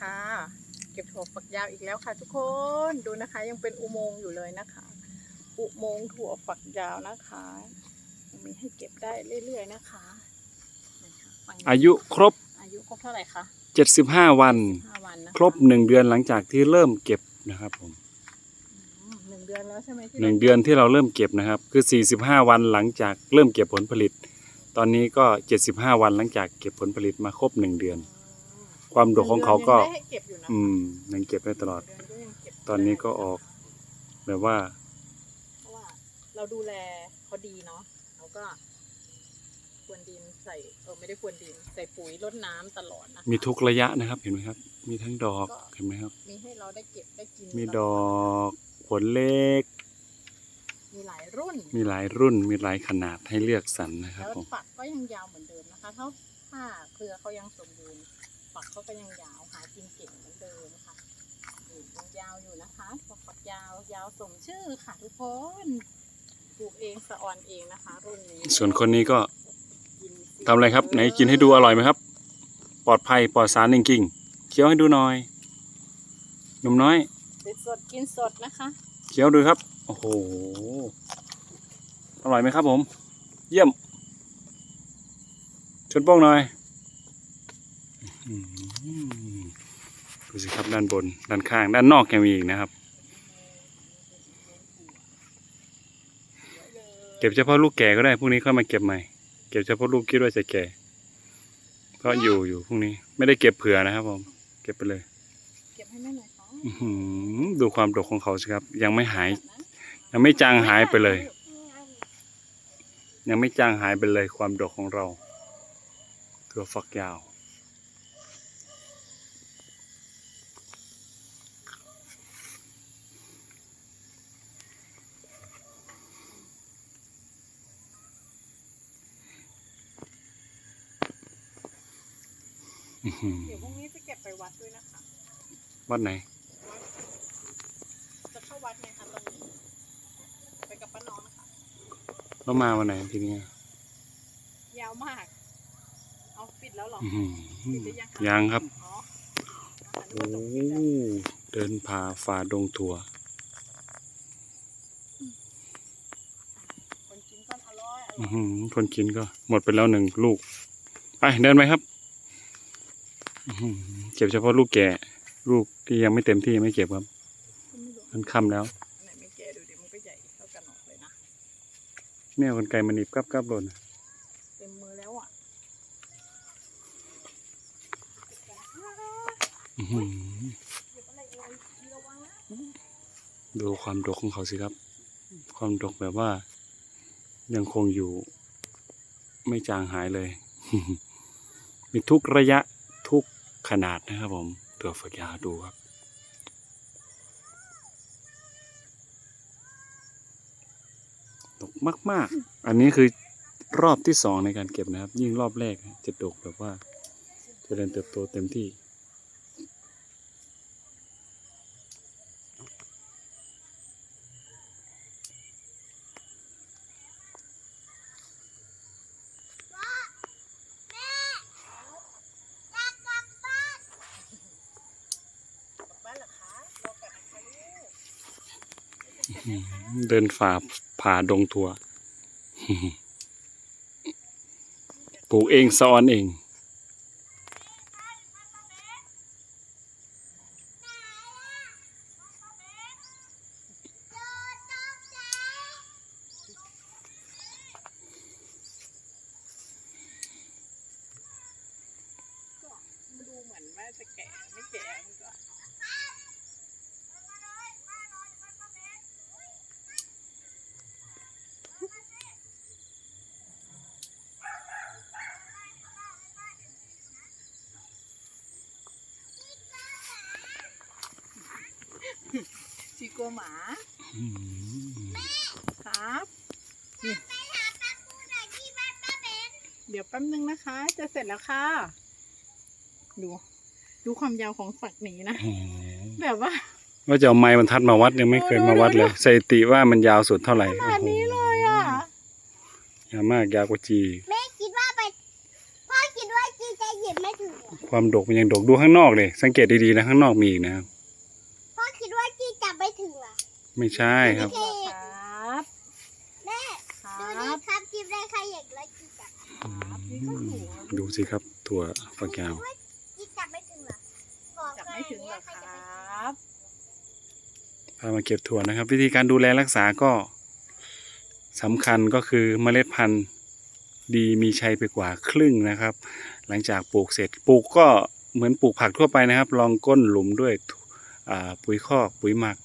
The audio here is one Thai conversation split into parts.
ค่ะ เก็บถั่วฝักยาวอีกแล้วค่ะ ทุกคนดูนะคะ ยังเป็นอุโมงค์อยู่เลยนะคะ อุโมงค์ถั่วฝักยาวนะคะยังมีให้เก็บได้เรื่อยๆนะคะนี่ค่ะฝั่งนี้อายุครบ อายุครบเท่าไหร่คะ75 วัน ห้าวันนะะครบ 1 เดือนหลังจากที่เริ่มเก็บนะครับผมอืมหนึ่งเดือนแล้วใช่ไหมที่หนึ่งเดือนที่เราเริ่มเก็บนะครับ คือ 45 วันหลังจากเริ่มเก็บผลผลิต ตอนนี้ก็ 75 วันหลังจากเก็บผลผลิตมาครบ 1 เดือน ความดกของเขาก็หนึ่งดือนยังได้ให้เก็บอยู่นะอืมยังเก็บได้ตลอดหนึ่งเดือนก็ยังเก็บตอนนี้ก็ออกแบบว่า เพราะว่า เราดูแลเขาดีเนาะเราก็ควนดินใส่เออไม่ได้ควนดิน ใส่ปุ๋ยรดน้ำตลอดนะคะ มีทุกระยะนะครับ เห็นไหมครับ มีทั้งดอกเห็นไหมครับ มีให้เราได้เก็บได้กินมีตลดอกผลเล็ก มีหลายรุ่น มีหลายรุ่น มีหลายขนาดให้เลือกสรรนะครับแล้วผม ฝักก็ยังยาวเหมือนเดิมนะคะ เท่าถ้าเครือเขายังสมบูรณ์ ฝักเขาก็ยังยาวหากินเก่งเหมือนเดิมค่ะนี่ยังยาวอยู่นะคะฝักยาวยาวสมชื่อค่ะทุกคนปลูกเองสะออนเองนะคะรุ่นนี้ส่วนคนนี้ก็กินฟทำอะไรครับไหนกินให้ดูอร่อยไหมครับ ปลอดภัยปลอดสารจริงๆเคี้ยวให้ดูหน่อยหนุ่มน้อยเด็ดสดกินสดนะคะเคี้ยวดูครับ โอ้โห อร่อยไหมครับผม เยี่ยมชนโป้งหน่อยอื้อหือ ดูสิครับด้านบน ด้านข้าง ด้านนอกยังมีอีกนะครับ เก็บเฉพาะลูกแก่ก็ได้พรุ่งนี้ค่อยมาเก็บใหม่ เก็บเฉพาะลูกคิดว่าจะแก่ก็อยู่อยู่พรุ่งนี้ ไม่ได้เก็บเผื่อนะครับผม เก็บไปเลย เก็บให้แม่หน่อยค่ะอื้อหือดูความดกของเขาสิครับ ยังไม่หาย ยังไม่จางหายไปเลย ยังไม่จางหายไปเลยความดกของเราตัวฝักยาว เดี๋ยวพรุ่งนี้จะเก็บไปวัดด้วยนะคะ วัดไหน จะเข้าวัดไงคะตอนนี้ไปกับป้าน้องนะคะแล้วมาวันไหนทีนี้ยาวมาก เอาปิดแล้วเหรออื้อหือปิดหรือยังคะยังครับ อ๋อนึกโอ้ว่าจะปิดแล้วเดินผ่าฝ่าดงถั่วคนกินก็อร่อยอร่อื้ออยหือคนกินก็หมดไปแล้วหนึ่งลูก ไปเดินไปครับอื้อหือ เก็บเฉพาะลูกแก่ ลูกที่ยังไม่เต็มที่ไม่เก็บครับไม่รู้มันค่ำแล้วไหนไม่แกะดูดิมันก็ใหญ่เท่ากันหมดเลยนะเนี่ยคนไก่มันหนีบกับกับหล่นเต็มมือแล้วอะอื้อหือเก็บอะไรเอ่ยมีระวังนะดูความดกของเขาสิครับ ความดกแบบว่า ยังคงอยู่ ไม่จางหายเลย มีทุกระยะทุก ขนาดนะครับผมตัวฝักยาวดูครับ ดกมาก ๆ อันนี้คือรอบที่สองในการเก็บนะครับ ยิ่งรอบแรกจะดกแบบว่าเจริญเติบโตเต็มที่ กลับบ้านเหรอคะรอก่อนนะคะลูก เดินฝ่าผ่าดงทัวปลูกเองซ้อนเอง ก็มาดูเหมือนว่าจะแก่ไม่แก่มันก็ ชีก ลัวหมาครับเดี๋ยวแป๊บนึงนะคะ จะเสร็จแล้วค่ะ ดู ดูความยาวของฝักนี้นะ แบบว่า ว่าจะเอาไม้บรรทัดมาวัดยังไม่เคยมาวัดเลยสถิติว่ามันยาวสุดเท่าไหร่ขนาดนี้เลยอะโอ้โหยาวมากยาวกว่าจีแม่คิดว่าไปพ่อคิดว่าจีจะหยิบไม่ถึงเหรอความดกมันยังดกดูข้างนอกเลยสังเกตดีๆนะข้างนอกมีอีกนะครับ พ่อคิดว่าจีจับไม่ถึงเหรอ ไม่ใช่ครับ ครับแม่ครดูันี่บครับจีได้ใครอยากแล้วจีจับดูสิครับถั่วฝักยาวจีจับไม่ถึงเหรอบอกจับเลยไม่ถึงหรเนี่อยใครครจะไปับพามาเก็บถั่วนะครับ วิธีการดูแลรักษาก็สำคัญก็คือเมล็ดพันธุ์ดีมีชัยไปกว่าครึ่งนะครับ หลังจากปลูกเสร็จปลูกก็เหมือนปลูกผักทั่วไปนะครับ ลองก้นหลุมด้วยอ่าปุ๋ยคอกปุ๋ยหมัก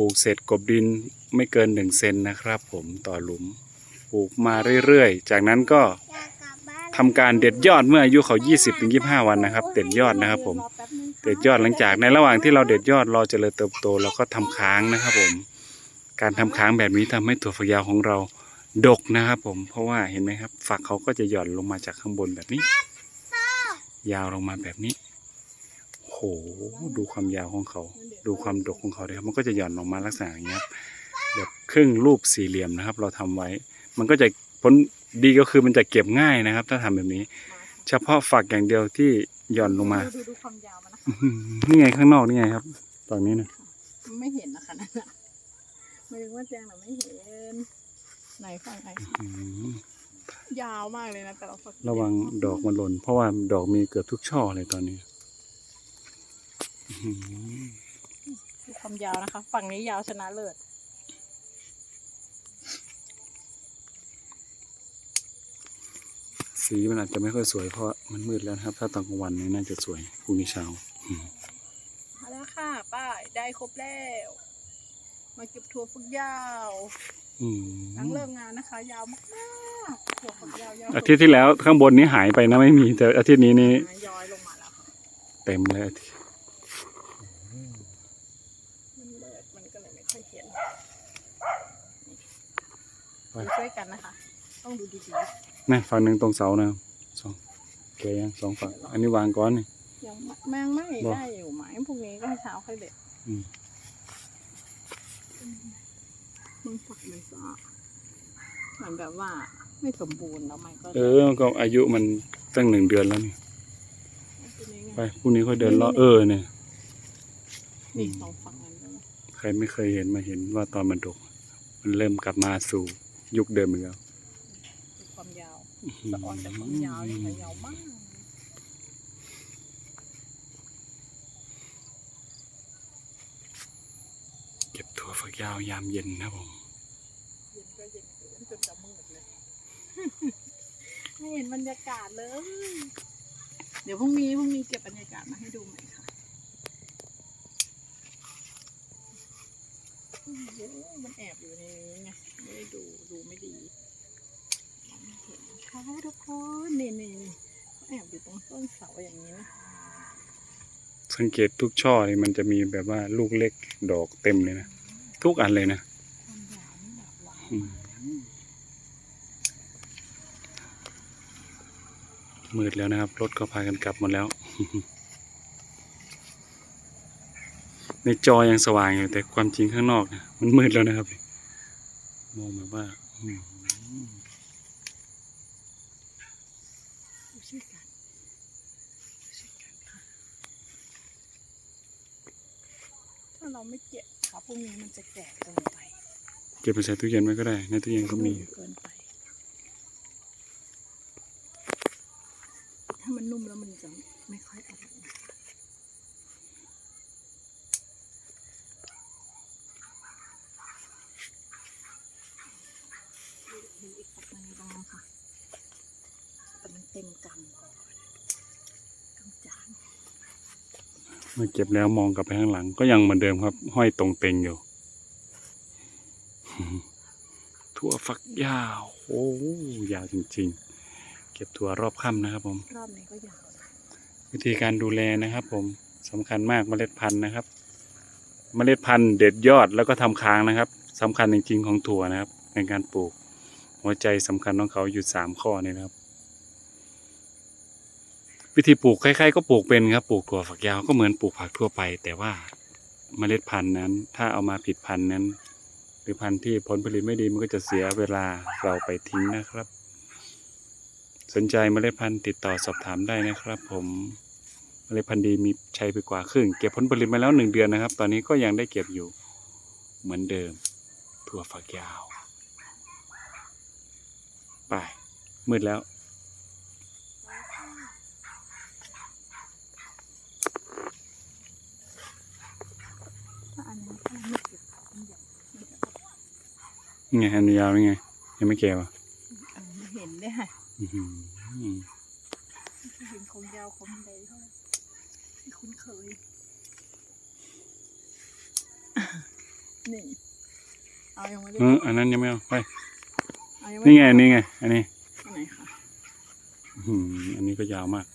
ปลูกเสร็จกบดินไม่เกินหนึ่งเซนนะครับผมต่อหลุม ปลูกมาเรื่อยๆ จากนั้นก็ทำการเด็ดยอดเมื่ออายุเขา 20-25 วันนะครับ เด็ดยอดนะครับผม เด็ดยอดหลังจากในระหว่างที่เราเด็ดยอดรอเจริญเติบโตเราก็ทำค้างนะครับผม การทำค้างแบบนี้ทำให้ถั่วฝักยาวของเราดกนะครับผม เพราะว่าเห็นไหมครับ ฝักเขาก็จะหย่อนลงมาจากข้างบนแบบนี้ ยาวลงมาแบบนี้โหดูความยาวของเขา ดูความดกของเขาเลยครับมันก็จะหย่อนลงมาลักษณะอย่างนี้ยครับแบบครึ่งรูปสี่เหลี่ยมนะครับ เราทำไว้ มันก็จะผลดีก็คือมันจะเก็บง่ายนะครับ ถ้าทำแบบนี้ เฉพาะฝักอย่างเดียวที่หย่อนลงมาดูดูความยาวมันนะอื้คะอหือนี่ไงข้างนอกนี่ไงครับตอนนี้นะไม่เห็นนะคะนั่นน่ะไม่รู้ว่าแจงหรือไม่เห็นไหนฟังไหนอื้อหือยาวมากเลยนะแต่ละฝักระวังดอกมันหล่นเพราะว่าดอกมีเกือบทุกช่อเลยตอนนี้อื้อหือ ดูความยาวนะคะ ฝั่งนี้ยาวชนะเลิศสีมันอาจจะไม่ค่อยสวยเพราะมันมืดแล้วนะครับ ถ้าตอนกลางวันนี้น่าจะสวยพรุ่งนี้เช้ามาแล้วค่ะป้ายได้ครบแล้ว มาเก็บถั่วฝักยาวอืมหลังเลิกงานนะคะ ยาวมากๆถั่วฝักยาวยาวอาทิตย์ที่แล้วข้างบนนี้หายไปนะไม่มีแต่อาทิตย์นี้นี่ย้อยลงมาแล้วค่ะเต็มเลยอาทิตย์ มันเลิศมันก็เลยไม่ค่อยเห็นดู ช่วยกันนะคะ ต้องดูดีนะฝั่งหนึ่งตรงเสานะสองโอเคยังสองฝั่งอันนี้วางก้อนนี่ๆยังแมงไม่บ่ได้อยู่ไหมพรุ่งนี้ก็ให้เช้าค่อยเด็ดอืมมันฝักมันก็เหมือนแบบว่าไม่สมบูรณ์แล้วมันก็ เออมันก็อายุมันตั้งหนึ่งเดือนแล้วนี่ทีนี้ไงไปพรุ่งนี้ค่อยเดินเลาะเออเนี่ยนี่สองฝั่งนั้นเลยใครไม่เคยเห็นมาเห็นว่าตอนมันดก มันเริ่มกลับมาสู่ ยุคเดิมอีกแล้วดูความยาวสะออนแต่ความยาวนี่ค่ะยาวมากเก็บถั่วฝักยาวยามเย็นนะครับผมเย็นก็เย็นเกินจนจะมืดเลยไม่เห็นบรรยากาศเลย เดี๋ยวพรุ่งนี้พรุ่งนี้เก็บบรรยากาศมาให้ดูใหม่ค่ะโอ้โหมันแอบอยู่ในนี้ไง ไม่ได้ดูดูไม่ดีมองไม่เห็นนะคะทุกคนนี่นี่นี่เขาแอบอยู่ตรงต้นเสาอย่างนี้นะสังเกตทุกช่อนี่มันจะมีแบบว่าลูกเล็กดอกเต็มเลยนะ ทุกอันเลยนะความยาวนี่แบบว้าวอืมมืดแล้วนะครับ รถก็พากันกลับหมดแล้ว ในจอยังสว่างอยู่แต่ความจริงข้างนอกเนี่ยมันมืดแล้วนะครับ มองแบบว่าอืมดูช่วยกันดูช่วยกันค่ะถ้าเราไม่เก็บค่ะพรุ่งนี้มันจะแก่เกินไป เก็บไปใส่ตู้เย็นไว้ก็ได้ ในตู้เย็นก็มีเกินไป ถ้ามันนุ่มแล้วมันจะไม่ค่อยอร่อยนะคะดูอีกฝักหนึงตรงนั้นค่ะ แต่มันเต็มกำก่อนกำจาน เมื่อเก็บแล้วมองกลับไปข้างหลัง ก็ยังเหมือนเดิมครับ ห้อยตรงเต็งอยู่ถั่วฝักยาวโอ้ยาวจริง ๆ เก็บถั่วรอบค่ำนะครับ ผม รอบนี้ก็ยาวนะวิธีการดูแลนะครับ ผมสำคัญมากเมล็ดพันธุ์นะครับ เมล็ดพันธุ์เด็ดยอดแล้วก็ทำค้างนะครับสำคัญจริงๆของถั่วนะครับ ในการปลูก หัวใจสำคัญของเขาอยู่สามข้อนี่นะครับ วิธีปลูกใครๆก็ปลูกเป็นครับปลูกถั่วฝักยาวก็เหมือนปลูกผักทั่วไป แต่ว่าเมล็ดพันธุ์นั้น ถ้าเอามาผิดพันธุ์นั้น หรือพันธุ์ที่ผลผลิตไม่ดีมันก็จะเสียเวลาเราไปทิ้งนะครับ สนใจเมล็ดพันธุ์ติดต่อสอบถามได้นะครับ ผมเมล็ดพันธุ์ดีมีใช้ไปกว่าครึ่งเก็บผลผลิตมาแล้วหนึ่งเดือนนะครับ ตอนนี้ก็ยังได้เก็บอยู่เหมือนเดิมถั่วฝักยาว ไปมืดแล้ว ถ้าอันนี้ถ้าไม่เก็บมันใหญ่มันจะ นี่ไงอันยาวนี่ไง ยังไม่แก่ปะอันนี้เห็นได้ค่ะอื้อหือไม่เห็นของยาวของใหญ่เท่าไหร่ไม่คุ้นเคยนี่เอายังไม่ได้เอออันนั้นยังไม่เอาไปเอายังม่นี่ไงด้อันนี้ไง อันนี้อันไหนคะอื้อหืออันนี้ก็ยาวมาก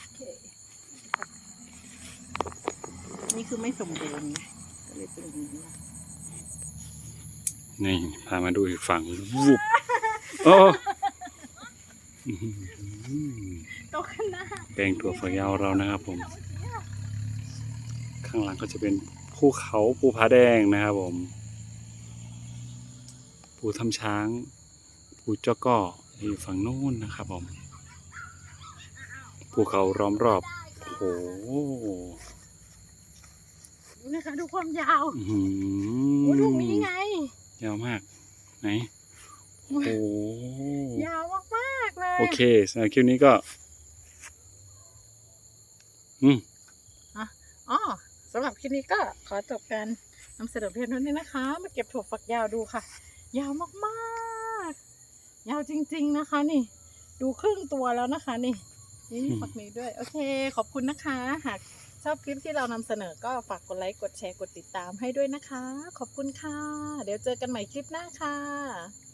โอเค นี่คือไม่สมบูรณ์ไงก็เลยเป็นอย่างนี้นะนี่พามาดูอีกฝั่งวูบโอ้อื้อหือโตขึ้นหน้าแปลงถั่วฝักยาวเรานะครับผม ข้างหลังก็จะเป็นภูเขาภูผาแดงนะครับผมภูทำช้างภูเจ้าก้ออยู่ฝั่งนู้นนะครับผมภูเขาล้อมรอบโอ้โหดู นะคะดูความยาวอื้อหืโอ้อลูกนี้ไง ยาวมาก ไหน โอ้โหยาวมากๆเลยโอเคสำหรับคลิปนี้ก็ อืมอ๋อสำหรับคลิปนี้ก็ขอจบการนำเสนอเพียงเท่านี้นะคะ มาเก็บถั่วฝักยาวดูค่ะ ยาวมากๆ ยาวจริง ๆนะคะ นี่ ดูครึ่งตัวแล้วนะคะ นี่นี่อืมฝักนี้ด้วย โอเค ขอบคุณนะคะ หาก ชอบคลิปที่เรานำเสนอก็ฝากกดไลค์กดแชร์กดติดตามให้ด้วยนะคะ ขอบคุณค่ะ เดี๋ยวเจอกันใหม่คลิปหน้าค่ะ